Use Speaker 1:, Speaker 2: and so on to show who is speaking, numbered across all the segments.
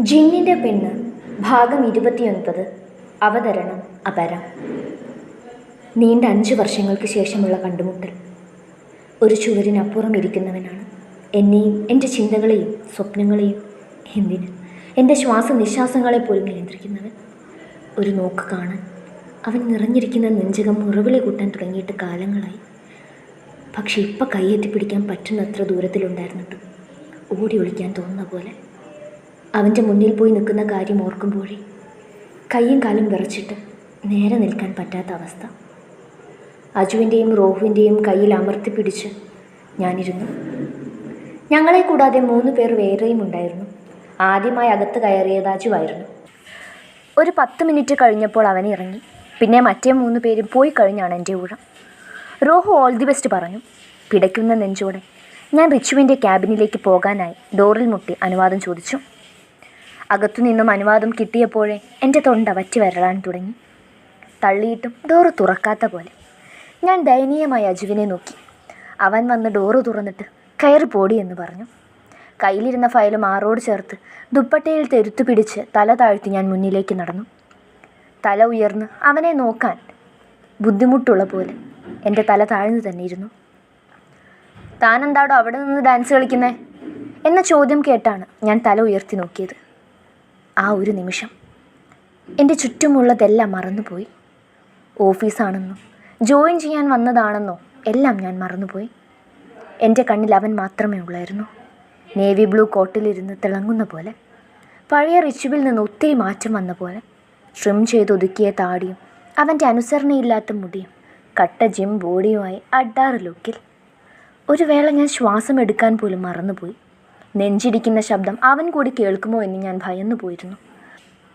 Speaker 1: ജിന്നിന്റെ പെണ്ണ് ഭാഗം ഇരുപത്തിയൊൻപത് അവതരണം അപര. നീണ്ട അഞ്ച് വർഷങ്ങൾക്ക് ശേഷമുള്ള കണ്ടുമുട്ടൽ. ഒരു ചുവരിനപ്പുറം ഇരിക്കുന്നവനാണ്. എന്നെയും എന്റെ ചിന്തകളെയും സ്വപ്നങ്ങളെയും എന്തിന്? എന്റെ ശ്വാസനിശ്വാസങ്ങളെ പോലും നിയന്ത്രിക്കുന്നവൻ. ഒരു നോക്ക് കാണാൻ അവൻ നിറഞ്ഞിരിക്കുന്ന നെഞ്ചകം മുറവിളി കൂട്ടാൻ തുടങ്ങിയിട്ട് കാലങ്ങളായി. പക്ഷേ ഇപ്പം കൈയെത്തിപ്പിടിക്കാൻ പറ്റുന്നത്ര ദൂരത്തിലുണ്ടായിരുന്നിട്ടും ഓടി ഒളിക്കാൻ തോന്നുന്ന പോലെ അവന്റെ മുന്നിൽ പോയി നിൽക്കുന്ന കാര്യം ഓർക്കുമ്പോഴേ കയ്യും കാലും വിറച്ചിട്ട് നേരെ നിൽക്കാൻ പറ്റാത്ത അവസ്ഥ. അജുവിന്റെയും റോഹുവിന്റെയും കയ്യിൽ അമർത്തി പിടിച്ച് ഞാനിരുന്നു. ഞങ്ങളെ കൂടാതെ മൂന്ന് പേർ വേറെയും ഉണ്ടായിരുന്നു. ആദ്യമായി അകത്ത് കയറിയത് അജുവായിരുന്നു. ഒരു പത്ത് മിനിറ്റ് കഴിഞ്ഞപ്പോൾ അവൻ ഇറങ്ങി. പിന്നെ മറ്റേ മൂന്ന് പേരും പോയി കഴിഞ്ഞാണ് എന്റെ ഊഴം. റോഹു ഓൾ ദി ബെസ്റ്റ് പറഞ്ഞു. പിടയ്ക്കുന്ന നെഞ്ചോടെ ഞാൻ റിച്ചുവിന്റെ ക്യാബിനിലേക്ക് പോകാനായി ഡോറിൽ മുട്ടി അനുവാദം ചോദിച്ചു. അകത്തുനിന്നും അനുവാദം കിട്ടിയപ്പോഴേ എന്റെ തൊണ്ട വറ്റി വരളാൻ തുടങ്ങി. തള്ളിയിട്ടും ഡോറ് തുറക്കാത്ത പോലെ. ഞാൻ ദയനീയമായി അജുവിനെ നോക്കി. അവൻ വന്ന് ഡോറ് തുറന്നിട്ട് കയറി പോടി എന്ന് പറഞ്ഞു. കയ്യിലിരുന്ന ഫയലും ആറോട് ചേർത്ത് ദുപ്പട്ടയിൽ തെരുത്തു പിടിച്ച് തല താഴ്ത്തി ഞാൻ മുന്നിലേക്ക് നടന്നു. തല ഉയർന്ന് അവനെ നോക്കാൻ ബുദ്ധിമുട്ടുള്ള പോലെ എന്റെ തല താഴ്ന്നു തന്നെ ഇരുന്നു. താനെന്താടോ അവിടെ നിന്ന് ഡാൻസ് കളിക്കുന്നേ? എന്ന ചോദ്യം കേട്ടാണ് ഞാൻ തല ഉയർത്തി നോക്കിയത്. ആ ഒരു നിമിഷം. എന്റെ ചുറ്റുമുള്ളതെല്ലാം മറന്നുപോയി. ഓഫീസാണെന്നോ ജോയിൻ ചെയ്യാൻ വന്നതാണെന്നോ എല്ലാം ഞാൻ മറന്നുപോയി. എന്റെ കണ്ണിൽ അവൻ മാത്രമേ ഉള്ളായിരുന്നു. നേവി ബ്ലൂ കോട്ടിലിരുന്ന് തിളങ്ങുന്ന പോലെ പഴയ റിച്ചുവിൽ നിന്ന് ഒത്തിരി മാറ്റം വന്ന പോലെ ട്രിം ചെയ്തൊതുക്കിയ താടിയും അവന്റെ അനുസരണയില്ലാത്ത മുടിയും കട്ട ജിം ബോഡിയുമായി അഡാറ് ലുക്കിൽ ഒരു വേള ഞാൻ ശ്വാസം എടുക്കാൻ പോലും മറന്നുപോയി. നെഞ്ചിടിക്കുന്ന ശബ്ദം അവൻ കൂടി കേൾക്കുമോ എന്ന് ഞാൻ ഭയന്നു പോയിരുന്നു.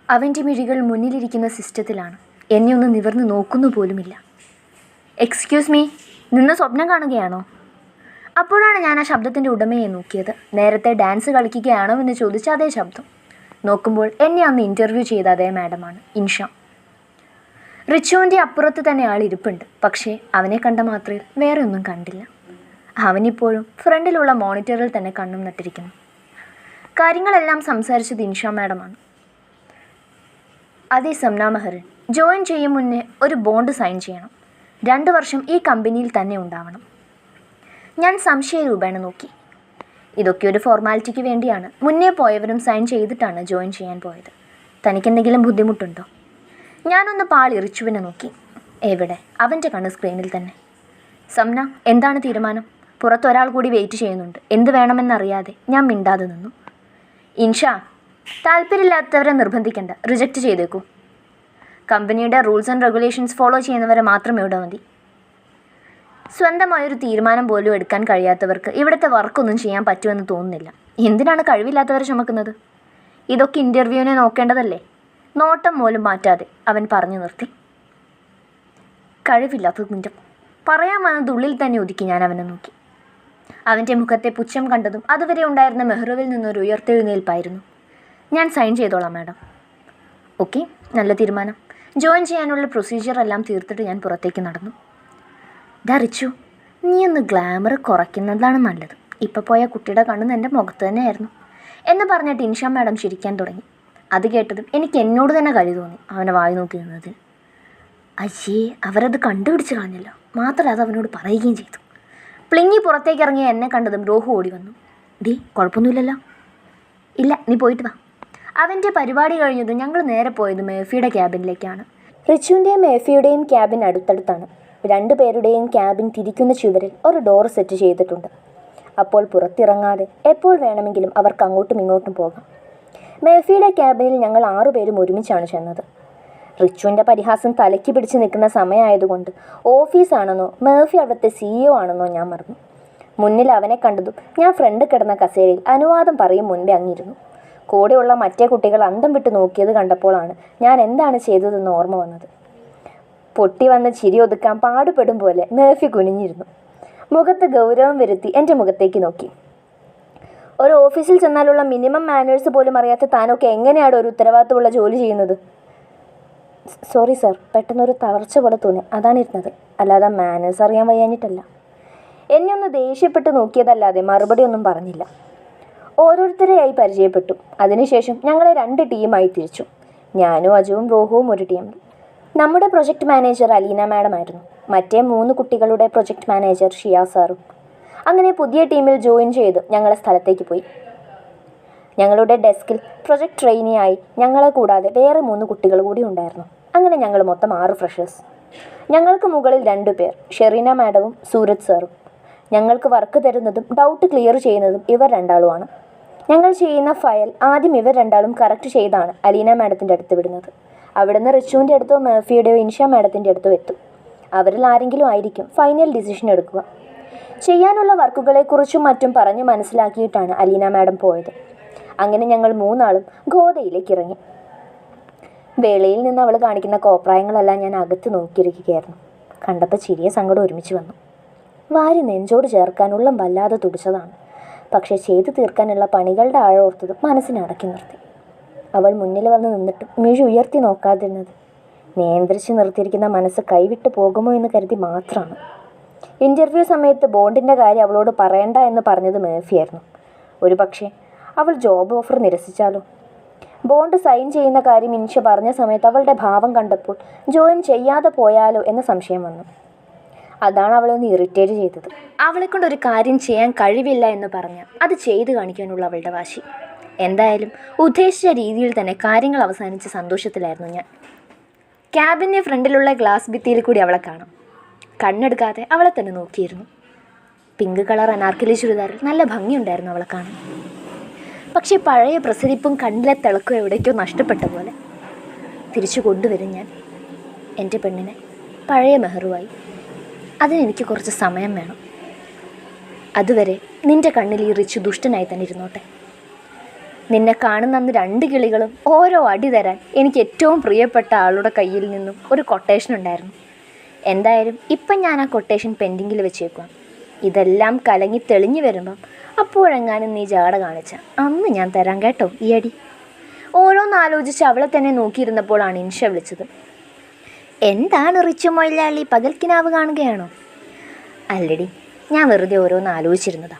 Speaker 1: അവന്റെ മിഴികൾ മുന്നിലിരിക്കുന്ന സിസ്റ്റത്തിലാണ്. എന്നെ ഒന്ന് നിവർന്ന് നോക്കുന്നു പോലുമില്ല. എക്സ്ക്യൂസ് മീ നിന്ന് സ്വപ്നം കാണുകയാണോ? അപ്പോഴാണ് ഞാൻ ആ ശബ്ദത്തിന്റെ ഉടമയെ നോക്കിയത്. നേരത്തെ ഡാൻസ് കളിക്കുകയാണോ എന്ന് ചോദിച്ച അതേ ശബ്ദം. നോക്കുമ്പോൾ എന്നെ അന്ന് ഇന്റർവ്യൂ ചെയ്ത അതേ മാഡമാണ് ഇൻഷ. റിച്ചുവിന്റെ അപ്പുറത്ത് തന്നെ ആൾ ഇരിപ്പുണ്ട്. പക്ഷേ അവനെ കണ്ട മാത്രയിൽ വേറെ ഒന്നും കണ്ടില്ല. അവനിപ്പോഴും ഫ്രണ്ടിലുള്ള മോണിറ്ററിൽ തന്നെ കണ്ണും നട്ടിരിക്കുന്നു. കാര്യങ്ങളെല്ലാം സംസാരിച്ചത് ഇൻഷ മാഡമാണ്. അതേ സംന മെഹറിൻ ജോയിൻ ചെയ്യും മുന്നേ ഒരു ബോണ്ട് സൈൻ ചെയ്യണം. രണ്ട് വർഷം ഈ കമ്പനിയിൽ തന്നെ ഉണ്ടാവണം. ഞാൻ സംശയ സംശയരൂപേണ നോക്കി. ഇതൊക്കെ ഒരു ഫോർമാലിറ്റിക്ക് വേണ്ടിയാണ്. മുന്നേ പോയവരും സൈൻ ചെയ്തിട്ടാണ് ജോയിൻ ചെയ്യാൻ പോയത്. തനിക്കെന്തെങ്കിലും ബുദ്ധിമുട്ടുണ്ടോ? ഞാനൊന്ന് പാളിറിച്ചുവിനെ നോക്കി. എവിടെ? അവന്റെ കണ്ണ് സ്ക്രീനിൽ തന്നെ. സംന എന്താണ് തീരുമാനം? പുറത്ത് ഒരാൾ കൂടി വെയിറ്റ് ചെയ്യുന്നുണ്ട്. എന്ത് വേണമെന്നറിയാതെ ഞാൻ മിണ്ടാതെ നിന്നു. ഇൻഷാ താല്പര്യമില്ലാത്തവരെ നിർബന്ധിക്കണ്ട. റിജക്റ്റ് ചെയ്തേക്കൂ. കമ്പനിയുടെ റൂൾസ് ആൻഡ് റെഗുലേഷൻസ് ഫോളോ ചെയ്യുന്നവരെ മാത്രം ഇവിടെ മതി. സ്വന്തമായൊരു തീരുമാനം പോലും എടുക്കാൻ കഴിയാത്തവർക്ക് ഇവിടുത്തെ വർക്കൊന്നും ചെയ്യാൻ പറ്റുമെന്ന് തോന്നുന്നില്ല. എന്തിനാണ് കഴിവില്ലാത്തവരെ ചുമക്കുന്നത്? ഇതൊക്കെ ഇന്റർവ്യൂവിനെ നോക്കേണ്ടതല്ലേ? നോട്ടം പോലും മാറ്റാതെ അവൻ പറഞ്ഞു നിർത്തി. കഴിവില്ലാത്തത് നിന്റെ പറയാൻ വന്നത് ഉള്ളിൽ തന്നെ ഒതുക്കി ഞാൻ അവനെ നോക്കി. അവന്റെ മുഖത്തെ പുച്ഛം കണ്ടതും അതുവരെ ഉണ്ടായിരുന്ന മെഹ്റുവിൽ നിന്നൊരു ഉയർത്തെഴുന്നേൽപ്പായിരുന്നു. ഞാൻ സൈൻ ചെയ്തോളാം മാഡം. ഓക്കെ നല്ല തീരുമാനം. ജോയിൻ ചെയ്യാനുള്ള പ്രൊസീജിയർ എല്ലാം തീർത്തിട്ട് ഞാൻ പുറത്തേക്ക് നടന്നു. ഡാ റിച്ചു നീ ഒന്ന് ഗ്ലാമർ കുറയ്ക്കുന്നതാണ് നല്ലത്. ഇപ്പോൾ പോയ കുട്ടിയുടെ കണ്ണ് എന്റെ മുഖത്ത് തന്നെയായിരുന്നു. എന്ന് പറഞ്ഞിട്ട് ഇൻഷ മാഡം ചിരിക്കാൻ തുടങ്ങി. അത് കേട്ടതും എനിക്ക് എന്നോട് തന്നെ കഴി തോന്നി അവനെ വായി നോക്കി നിന്നത് അയ്യേ അവരത് കണ്ടുപിടിച്ച് കളഞ്ഞല്ലോ. മാത്രമല്ല അത് അവനോട് പറയുകയും ചെയ്തു. പ്ലിങ്ങി പുറത്തേക്ക് ഇറങ്ങിയ എന്നെ കണ്ടതും രോഹു ഓടി വന്നു. ഡി കുഴപ്പമൊന്നുമില്ലല്ലോ. ഇല്ല നീ പോയിട്ട് വാ. അവന്റെ പരിപാടി കഴിഞ്ഞതും ഞങ്ങൾ നേരെ പോയത് മേഫിയുടെ ക്യാബിനിലേക്കാണ്. റിച്ചുവിന്റെയും മേഫിയുടെയും ക്യാബിൻ അടുത്തടുത്താണ്. രണ്ടുപേരുടെയും ക്യാബിൻ തിരിക്കുന്ന ചുവരിൽ ഒരു ഡോർ സെറ്റ് ചെയ്തിട്ടുണ്ട്. അപ്പോൾ പുറത്തിറങ്ങാതെ എപ്പോൾ വേണമെങ്കിലും അവർക്ക് അങ്ങോട്ടും ഇങ്ങോട്ടും പോകാം. മേഫിയുടെ ക്യാബിനിൽ ഞങ്ങൾ ആറുപേരും ഒരുമിച്ചാണ് ചെന്നത്. റിച്ചുവിന്റെ പരിഹാസം തലയ്ക്ക് പിടിച്ച് നിൽക്കുന്ന സമയമായതുകൊണ്ട് ഓഫീസാണെന്നോ മേഫി അവിടുത്തെ സിഇഒ ആണെന്നോ ഞാൻ മറന്നു. മുന്നിൽ അവനെ കണ്ടതും ഞാൻ ഫ്രണ്ട് കിടന്ന കസേരയിൽ അനുവാദം പറയും മുൻപേ അങ്ങിരുന്നു. കൂടെയുള്ള മറ്റേ കുട്ടികൾ അന്തം വിട്ട് നോക്കിയത് കണ്ടപ്പോഴാണ് ഞാൻ എന്താണ് ചെയ്തതെന്ന് ഓർമ്മ വന്നത്. പൊട്ടി വന്ന് ചിരി ഒതുക്കാൻ പാടുപെടും പോലെ മേഫി കുനിഞ്ഞിരുന്നു. മുഖത്ത് ഗൗരവം വരുത്തി എന്റെ മുഖത്തേക്ക് നോക്കി. ഒരു ഓഫീസിൽ ചെന്നാലുള്ള മിനിമം മാനേഴ്സ് പോലും അറിയാത്ത താനൊക്കെ എങ്ങനെയാണ് ഒരു ഉത്തരവാദിത്തമുള്ള ജോലി ചെയ്യുന്നത്? സോറി സാർ പെട്ടെന്നൊരു തളർച്ച പോലെ തോന്നി. അതാണിരുന്നത്. അല്ലാതെ മാനേഴ്സ് അറിയാൻ വയ്യാഞ്ഞിട്ടല്ല. എന്നെ ഒന്ന് ദേഷ്യപ്പെട്ട് നോക്കിയതല്ലാതെ മറുപടി ഒന്നും പറഞ്ഞില്ല. ഓരോരുത്തരെയായി പരിചയപ്പെട്ടു. അതിനുശേഷം ഞങ്ങളെ രണ്ട് ടീമായി തിരിച്ചു. ഞാനും അജുവും റോഹുവും ഒരു ടീമിൽ നമ്മുടെ പ്രൊജക്ട് മാനേജർ അലീന മാഡം ആയിരുന്നു. മറ്റേ മൂന്ന് കുട്ടികളുടെ പ്രൊജക്ട് മാനേജർ ഷിയ സാറും. അങ്ങനെ പുതിയ ടീമിൽ ജോയിൻ ചെയ്ത് ഞങ്ങളെ സ്ഥലത്തേക്ക് പോയി. ഞങ്ങളുടെ ഡെസ്കിൽ പ്രൊജക്ട് ട്രെയിനിയായി ഞങ്ങളെ കൂടാതെ വേറെ മൂന്ന് കുട്ടികൾ കൂടി ഉണ്ടായിരുന്നു. അങ്ങനെ ഞങ്ങൾ മൊത്തം ആറ് ഫ്രഷേഴ്സ്. ഞങ്ങൾക്ക് മുകളിൽ രണ്ടു പേർ ഷെറീന മാഡവും സൂരജ് സാറും. ഞങ്ങൾക്ക് വർക്ക് തരുന്നതും ഡൗട്ട് ക്ലിയർ ചെയ്യുന്നതും ഇവർ രണ്ടാളുമാണ്. ഞങ്ങൾ ചെയ്യുന്ന ഫയൽ ആദ്യം ഇവർ രണ്ടാളും കറക്റ്റ് ചെയ്താണ് അലീന മാഡത്തിന്റെ അടുത്ത് വിടുന്നത്. അവിടുന്ന് റിച്ചുവിന്റെ അടുത്തോ മേഫിയുടെയോ ഇൻഷ മാഡത്തിന്റെ അടുത്തോ എത്തും. അവരിൽ ആരെങ്കിലും ആയിരിക്കും ഫൈനൽ ഡിസിഷൻ എടുക്കുക. ചെയ്യാനുള്ള വർക്കുകളെക്കുറിച്ചും മറ്റും പറഞ്ഞു മനസ്സിലാക്കിയിട്ടാണ് അലീന മാഡം പോയത്. അങ്ങനെ ഞങ്ങൾ മൂന്നാളും ഗോതയിലേക്ക് ഇറങ്ങി വേളയിൽ നിന്ന് അവൾ കാണിക്കുന്ന കോപ്രായങ്ങളെല്ലാം ഞാൻ അകത്ത് നോക്കിയിരിക്കുകയായിരുന്നു. കണ്ടപ്പോൾ ചിരിയ സങ്കടം ഒരുമിച്ച് വന്നു. വാരി നെഞ്ചോട് ചേർക്കാനുള്ള വല്ലാതെ തുടിച്ചതാണ്. പക്ഷേ ചെയ്തു തീർക്കാനുള്ള പണികളുടെ ആഴോർത്തത് മനസ്സിനെ അടക്കി നിർത്തി. അവൾ മുന്നിൽ വന്ന് നിന്നിട്ടും മിഴി ഉയർത്തി നോക്കാതിരുന്നത്. നിയന്ത്രിച്ച് നിർത്തിയിരിക്കുന്ന മനസ്സ് കൈവിട്ട് പോകുമോ എന്ന് കരുതി മാത്രമാണ്. ഇന്റർവ്യൂ സമയത്ത് ബോണ്ടിന്റെ കാര്യം അവളോട് പറയണ്ട എന്ന് പറഞ്ഞത് മേഫിയായിരുന്നു. ഒരു പക്ഷേ അവൾ ജോബ് ഓഫർ നിരസിച്ചാലോ? ബോണ്ട് സൈൻ ചെയ്യുന്ന കാര്യം ഇൻഷ പറഞ്ഞ സമയത്ത് അവളുടെ ഭാവം കണ്ടപ്പോൾ ജോയിൻ ചെയ്യാതെ പോയാലോ എന്ന സംശയം വന്നു. അതാണ് അവളെ ഒന്ന് ഇറിറ്റേറ്റ് ചെയ്തത്. അവളെ കൊണ്ട് ഒരു കാര്യം ചെയ്യാൻ കഴിവില്ല എന്ന് പറഞ്ഞ് അത് ചെയ്തു കാണിക്കാനുള്ള അവളുടെ വാശി. എന്തായാലും ഉദ്ദേശിച്ച രീതിയിൽ തന്നെ കാര്യങ്ങൾ അവസാനിച്ച് സന്തോഷത്തിലായിരുന്നു ഞാൻ. ക്യാബിന്റെ ഫ്രണ്ടിലുള്ള ഗ്ലാസ് ഭിത്തിയിൽ കൂടി അവളെ കാണാം. കണ്ണെടുക്കാതെ അവളെ തന്നെ നോക്കിയിരുന്നു. പിങ്ക് കളർ അനാർക്കലി ചുരിദാറിൽ നല്ല ഭംഗിയുണ്ടായിരുന്നു അവളെ കാണാൻ. പക്ഷേ പഴയ പ്രസരിപ്പും കണ്ണിലെ തിളക്കും എവിടേക്കോ നഷ്ടപ്പെട്ട പോലെ. തിരിച്ചു കൊണ്ടുവരും ഞാൻ എന്റെ പെണ്ണിനെ. പഴയ മെഹറുവായി. അതിനെനിക്ക് കുറച്ച് സമയം വേണം. അതുവരെ നിന്റെ കണ്ണിൽ ഈ റിച്ചു ദുഷ്ടനായി തന്നെ ഇരുന്നോട്ടെ. നിന്നെ കാണുന്ന അന്ന് രണ്ട് കിളികളും ഓരോ അടി തരാൻ എനിക്ക് ഏറ്റവും പ്രിയപ്പെട്ട ആളുടെ കയ്യിൽ നിന്നും ഒരു കൊട്ടേഷൻ ഉണ്ടായിരുന്നു. എന്തായാലും ഇപ്പം ഞാൻ ആ കൊട്ടേഷൻ പെൻഡിങ്ങിൽ വെച്ചേക്കാം ഇതെല്ലാം കലങ്ങി തെളിഞ്ഞു വരുമ്പം അപ്പോഴെങ്ങാനും നീ ജാട കാണിച്ച. അന്ന് ഞാൻ തരാം കേട്ടോ ഈ അടി ഓരോന്നാലോചിച്ച് അവളെ തന്നെ നോക്കിയിരുന്നപ്പോഴാണ് ഇൻഷ വിളിച്ചത്. എന്താണ് റിച്ചു മൊയിലാളി പകൽക്കിനാവ് കാണുകയാണോ? അല്ലടി ഞാൻ വെറുതെ ഓരോന്ന് ആലോചിച്ചിരുന്നതാ.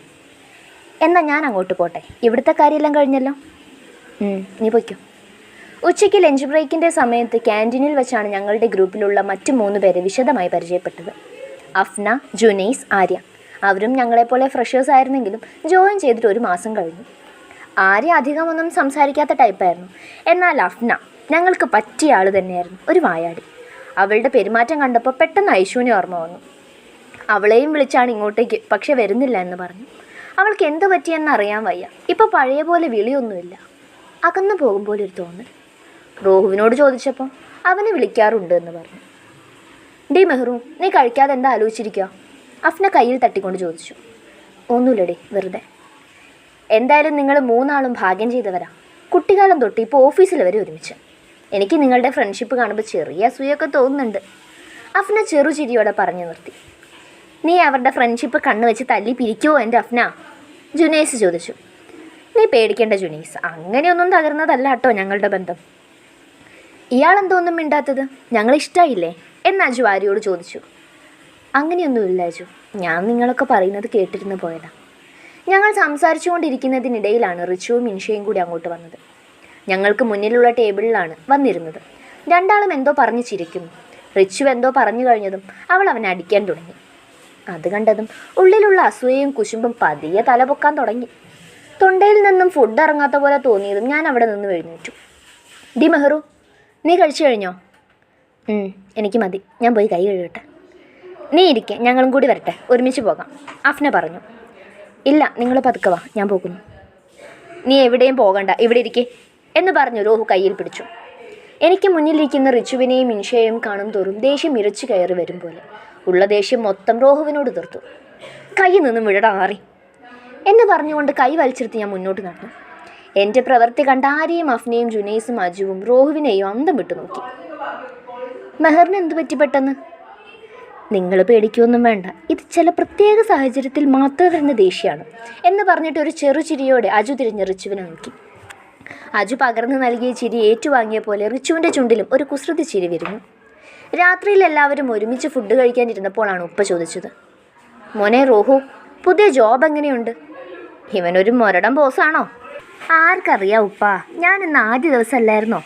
Speaker 1: എന്നാൽ ഞാൻ അങ്ങോട്ട് പോട്ടെ ഇവിടുത്തെ കാര്യമെല്ലാം കഴിഞ്ഞല്ലോ. നീ പൊയ്ക്കോ. ഉച്ചയ്ക്ക് ലഞ്ച് ബ്രേക്കിന്റെ സമയത്ത് ക്യാന്റീനിൽ വെച്ചാണ് ഞങ്ങളുടെ ഗ്രൂപ്പിലുള്ള മറ്റ് മൂന്ന് പേരെ വിശദമായി പരിചയപ്പെട്ടത്. അഫ്ന ജുനൈസ് ആര്യ. അവരും ഞങ്ങളെപ്പോലെ ഫ്രഷേഴ്സ് ആയിരുന്നെങ്കിലും ജോയിൻ ചെയ്തിട്ട് ഒരു മാസം കഴിഞ്ഞു. ആരെ അധികമൊന്നും സംസാരിക്കാത്ത ടൈപ്പായിരുന്നു എന്നാൽ അഫ്ന ഞങ്ങൾക്ക് പറ്റിയ ആൾ തന്നെയായിരുന്നു ഒരു വായാടി. അവളുടെ പെരുമാറ്റം കണ്ടപ്പോൾ പെട്ടെന്ന് ഐശുവിനെ ഓർമ്മ വന്നു. അവളെയും വിളിച്ചാണ് ഇങ്ങോട്ടേക്ക് പക്ഷെ വരുന്നില്ല എന്ന് പറഞ്ഞു. അവൾക്ക് എന്ത് പറ്റിയെന്ന് അറിയാൻ വയ്യ. ഇപ്പോൾ പഴയ പോലെ വിളിയൊന്നുമില്ല. അകന്നു പോകുമ്പോൾ ഒരു തോന്നൽ. റോഹുവിനോട് ചോദിച്ചപ്പോൾ അവനെ വിളിക്കാറുണ്ട് എന്ന് പറഞ്ഞു. ഡി മെഹ്റൂ നീ കഴിക്കാതെ എന്താ ആലോചിച്ചിരിക്കുക അഫ്ന കയ്യിൽ തട്ടിക്കൊണ്ട് ചോദിച്ചു. ഒന്നുമില്ലടി വെറുതെ. എന്തായാലും നിങ്ങൾ മൂന്നാളും ഭാഗ്യം ചെയ്തവരാ. കുട്ടിക്കാലം തൊട്ട് ഇപ്പോൾ ഓഫീസിൽ വരെ ഒരുമിച്ച്. എനിക്ക് നിങ്ങളുടെ ഫ്രണ്ട്ഷിപ്പ് കാണുമ്പോൾ ചെറിയ അസൂയൊക്കെ തോന്നുന്നുണ്ട്. അഫ്ന ചെറുചിരിയോടെ പറഞ്ഞു നിർത്തി. നീ അവരുടെ ഫ്രണ്ട്ഷിപ്പ് കണ്ണു വെച്ച് തല്ലി പിരിക്കുമോ എന്റെ അഫ്ന? ജുനൈസ് ചോദിച്ചു. നീ പേടിക്കേണ്ട ജുനൈസ് അങ്ങനെയൊന്നും തകർന്നതല്ല കേട്ടോ ഞങ്ങളുടെ ബന്ധം. ഇയാളെന്തോന്നും മിണ്ടാത്തത്? ഞങ്ങൾ ഇഷ്ടമായില്ലേ എന്ന് അജു ചോദിച്ചു. അങ്ങനെയൊന്നുമില്ല അജു. ഞാൻ നിങ്ങളൊക്കെ പറയുന്നത് കേട്ടിരുന്നു പോയതാ. ഞങ്ങൾ സംസാരിച്ചുകൊണ്ടിരിക്കുന്നതിനിടയിലാണ് റിച്ചുവും മിൻഷയും കൂടി അങ്ങോട്ട് വന്നത്. ഞങ്ങൾക്ക് മുന്നിലുള്ള ടേബിളിലാണ് വന്നിരുന്നത്. രണ്ടാളും എന്തോ പറഞ്ഞു ചിരിക്കുന്നു. റിച്ചു എന്തോ പറഞ്ഞു കഴിഞ്ഞതും അവൾ അവനെ അടിക്കാൻ തുടങ്ങി. അത് കണ്ടതും ഉള്ളിലുള്ള അസൂയയും കുശുമ്പും പതിയെ തലപൊക്കാൻ തുടങ്ങി. തൊണ്ടയിൽ നിന്നും ഫുഡ് ഇറങ്ങാത്ത പോലെ തോന്നിയതും ഞാൻ അവിടെ നിന്ന് എഴുന്നേറ്റു. ഡി മെഹറു നീ കഴിച്ചു കഴിഞ്ഞോ? എനിക്ക് മതി. ഞാൻ പോയി കൈ കഴുകട്ടെ. നീ ഇരിക്കെ ഞങ്ങളും കൂടി വരട്ടെ. ഒരുമിച്ച് പോകാം. അഫ്ന പറഞ്ഞു. ഇല്ല നിങ്ങൾ പതുക്കെ വാ ഞാൻ പോകുന്നു. നീ എവിടെയും പോകണ്ട ഇവിടെ ഇരിക്കെ എന്ന് പറഞ്ഞു രോഹു കയ്യിൽ പിടിച്ചു. എനിക്ക് മുന്നിലിരിക്കുന്ന റിച്ചുവിനെയും ഇൻഷയെയും കാണും തോറും ദേഷ്യം ഇരച്ചു കയറി വരും പോലെ. ഉള്ള ദേഷ്യം മൊത്തം രോഹുവിനോട് തീർത്തു. കൈ നിന്നും വിടടാ ആറി. എന്ന് പറഞ്ഞുകൊണ്ട് കൈ വലിച്ചെടുത്ത് ഞാൻ മുന്നോട്ട് നടന്നു. എന്റെ പ്രവൃത്തി കണ്ട ആരെയും അഫ്നയും ജുനൈസും അജുവും രോഹുവിനെയും അന്തം വിട്ടു നോക്കി മെഹറിന് എന്ത് പറ്റി പെട്ടെന്ന്? നിങ്ങൾ പേടിക്കൊന്നും വേണ്ട. ഇത് ചില പ്രത്യേക സാഹചര്യത്തിൽ മാത്രം വരുന്ന ദേഷ്യമാണ്. എന്ന് പറഞ്ഞിട്ട് ഒരു ചെറുചിരിയോടെ അജു തിരിഞ്ഞ് റിച്ചുവിനെ നോക്കി. അജു പകർന്നു നൽകിയ ചിരി ഏറ്റുവാങ്ങിയ പോലെ റിച്ചുവിന്റെ ചുണ്ടിലും ഒരു കുസൃതി ചിരി വരുന്നു രാത്രിയിൽ എല്ലാവരും ഒരുമിച്ച് ഫുഡ് കഴിക്കാനിരുന്നപ്പോഴാണ് ഉപ്പ ചോദിച്ചത് മോനെ റോഹു പുതിയ ജോബ് എങ്ങനെയുണ്ട്? ഇവനൊരു മൊരടം ബോസാണോ ആർക്കറിയാം ഉപ്പ. ഞാൻ ഇന്ന് ആദ്യ ദിവസമല്ലായിരുന്നോ?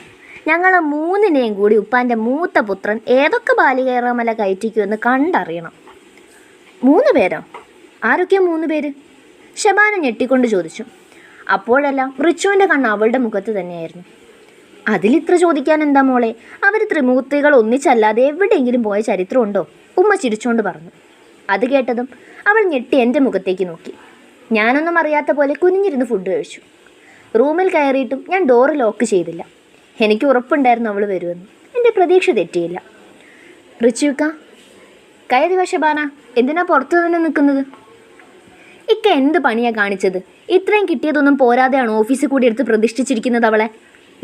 Speaker 1: ഞങ്ങൾ മൂന്നിനെയും കൂടി ഉപ്പാന്റെ മൂത്ത പുത്രൻ ഏതൊക്കെ ബാലികേറാമല കയറ്റിക്കുമെന്ന് കണ്ടറിയണം. മൂന്ന് പേരോ? ആരൊക്കെയാ മൂന്ന് പേര്? ശബാന ഞെട്ടിക്കൊണ്ട് ചോദിച്ചു. അപ്പോഴെല്ലാം റിച്ചുവിന്റെ കണ്ണ് അവളുടെ മുഖത്ത് തന്നെയായിരുന്നു. അതിലിത്ര ചോദിക്കാൻ എന്താ മോളെ? അവർ ത്രിമൂർത്തികൾ ഒന്നിച്ചല്ലാതെ എവിടെയെങ്കിലും പോയ ചരിത്രമുണ്ടോ? ഉമ്മ ചിരിച്ചുകൊണ്ട് പറഞ്ഞു. അത് കേട്ടതും അവൾ ഞെട്ടി എന്റെ മുഖത്തേക്ക് നോക്കി. ഞാനൊന്നും അറിയാത്ത പോലെ കുനിഞ്ഞിരുന്ന് ഫുഡ് കഴിച്ചു. റൂമിൽ കയറിയിട്ടും ഞാൻ ഡോറ് ലോക്ക് ചെയ്തില്ല. എനിക്ക് ഉറപ്പുണ്ടായിരുന്നു അവൾ വരുമെന്ന്. എന്റെ പ്രതീക്ഷ തെറ്റിയില്ല. റിച്ചുക്ക കയറി വശബാന എന്തിനാ പുറത്തു തന്നെ നിൽക്കുന്നത്? ഇക്ക എന്ത് പണിയാ കാണിച്ചത്? ഇത്രയും കിട്ടിയതൊന്നും പോരാതെയാണ് ഓഫീസിൽ കൂടി എടുത്ത് പ്രതിഷ്ഠിച്ചിരിക്കുന്നത് അവളെ?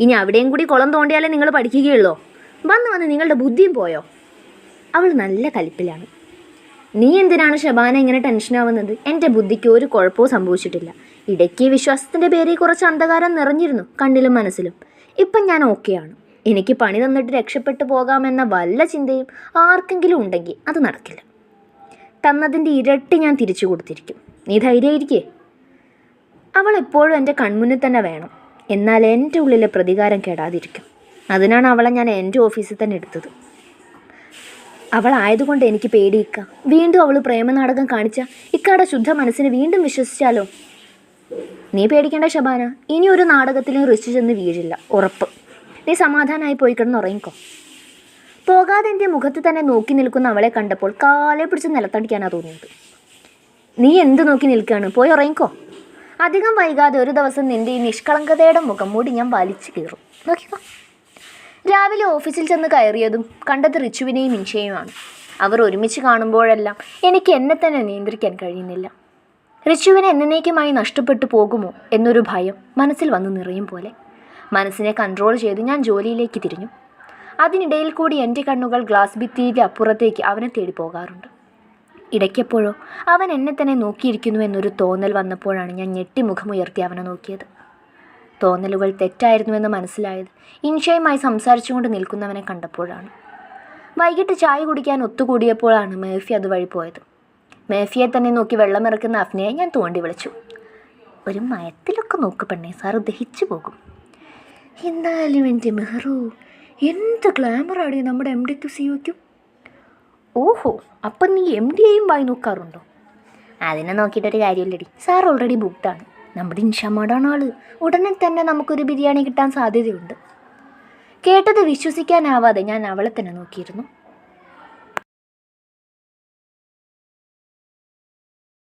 Speaker 1: ഇനി അവിടെയും കൂടി കുളം തോണ്ടിയാലേ നിങ്ങൾ പഠിക്കുകയുള്ളോ? വന്ന് വന്ന് നിങ്ങളുടെ ബുദ്ധിയും പോയോ? അവൾ നല്ല കലിപ്പിലാണ്. നീ എന്തിനാണ് ശബാന ഇങ്ങനെ ടെൻഷനാവുന്നത് എന്റെ ബുദ്ധിക്ക് ഒരു കുഴപ്പവും സംഭവിച്ചിട്ടില്ല. ഇടയ്ക്ക് വിശ്വാസത്തിന്റെ പേരിൽ കുറച്ച് അന്ധകാരം നിറഞ്ഞിരുന്നു കണ്ണിലും മനസ്സിലും. ഇപ്പം ഞാൻ ഓക്കെയാണ്. എനിക്ക് പണി തന്നിട്ട് രക്ഷപ്പെട്ടു പോകാമെന്ന വല്ല ചിന്തയും ആർക്കെങ്കിലും ഉണ്ടെങ്കിൽ അത് നടക്കില്ല. തന്നതിന്റെ ഇരട്ടി ഞാൻ തിരിച്ചു കൊടുത്തിരിക്കും. നീ ധൈര്യമായിരിക്കേ? അവൾ എപ്പോഴും എന്റെ കൺമുന്നിൽ തന്നെ വേണം. എന്നാൽ എന്റെ ഉള്ളിലെ പ്രതികാരം കെടാതിരിക്കും. അതിനാണ് അവളെ ഞാൻ എന്റെ ഓഫീസിൽ തന്നെ എടുത്തത്. അവളായതുകൊണ്ട് എനിക്ക് പേടിയിക്ക. വീണ്ടും അവൾ പ്രേമനാടകം കാണിച്ച ഇക്കാടെ ശുദ്ധ മനസ്സിന് വീണ്ടും വിശ്വസിച്ചാലോ? നീ പേടിക്കേണ്ട ശബാന ഇനി ഒരു നാടകത്തിലും റിസ്റ്റ് ചെന്ന് വീഴില്ല ഉറപ്പ്. നീ സമാധാനമായി പോയി കിടന്ന് ഉറങ്ങിക്കോ. പോകാതെ എന്റെ മുഖത്ത് തന്നെ നോക്കി നിൽക്കുന്ന അവളെ കണ്ടപ്പോൾ കാലെ പിടിച്ച് നിലത്തടിക്കാനാണ് തോന്നിയത്. നീ എന്ത് നോക്കി നിൽക്കുകയാണ് പോയി ഉറങ്ങിക്കോ. അധികം വൈകാതെ ഒരു ദിവസം നിന്റെ ഈ നിഷ്കളങ്കതയുടെ മുഖം മൂടി ഞാൻ വലിച്ചു കീറും. നോക്കിക്കോ. രാവിലെ ഓഫീസിൽ ചെന്ന് കയറിയതും കണ്ടത് റിച്ചുവിനെയും മിൻഷയുമാണ് അവർ ഒരുമിച്ച് കാണുമ്പോഴെല്ലാം എനിക്ക് എന്നെ തന്നെ നിയന്ത്രിക്കാൻ കഴിയുന്നില്ല. റിച്ചുവിനെ എന്നേക്കുമായി നഷ്ടപ്പെട്ടു പോകുമോ എന്നൊരു ഭയം മനസ്സിൽ വന്നു നിറയും പോലെ. മനസ്സിനെ കൺട്രോൾ ചെയ്ത് ഞാൻ ജോലിയിലേക്ക് തിരിഞ്ഞു. അതിനിടയിൽ കൂടി എന്റെ കണ്ണുകൾ ഗ്ലാസ് ഭിത്തിയിലെ അപ്പുറത്തേക്ക് അവനെ തേടി പോകാറുണ്ട്. ഇടയ്ക്കെപ്പോഴോ അവൻ എന്നെ തന്നെ നോക്കിയിരിക്കുന്നു എന്നൊരു തോന്നൽ വന്നപ്പോഴാണ് ഞാൻ ഞെട്ടി മുഖമുയർത്തി അവനെ നോക്കിയത്. തോന്നലുകൾ തെറ്റായിരുന്നുവെന്ന് മനസ്സിലായത് ഇൻഷയുമായി സംസാരിച്ചുകൊണ്ട് നിൽക്കുന്നവനെ കണ്ടപ്പോഴാണ്. വൈകിട്ട് ചായ കുടിക്കാൻ ഒത്തുകൂടിയപ്പോഴാണ് മേഫി അതുവഴി പോയത്. മേഫിയെ തന്നെ നോക്കി വെള്ളമിറക്കുന്ന അഫ്നയെ ഞാൻ തോണ്ടി വിളിച്ചു. ഒരു മയത്തിലൊക്കെ നോക്ക് പെണ്ണേ സാറ് ദഹിച്ചു പോകും. എന്നാലും എന്റെ മെഹറു എന്ത് ഗ്ലാമറാണ് നമ്മുടെ എം ഡിക്ക് സിഒയ്ക്കും ഓഹോ അപ്പം നീ എം ഡിയെയും വായി നോക്കാറുണ്ടോ? അതിനെ നോക്കിയിട്ടൊരു കാര്യമില്ലടി. സാർ ഓൾറെഡി ബുക്ക്ഡാണ് നമ്മുടെ ഇൻഷാമാടാണ് ആൾ. ഉടനെ തന്നെ നമുക്കൊരു ബിരിയാണി കിട്ടാൻ സാധ്യതയുണ്ട്. കേട്ടത് വിശ്വസിക്കാനാവാതെ ഞാൻ അവളെ തന്നെ നോക്കിയിരുന്നു.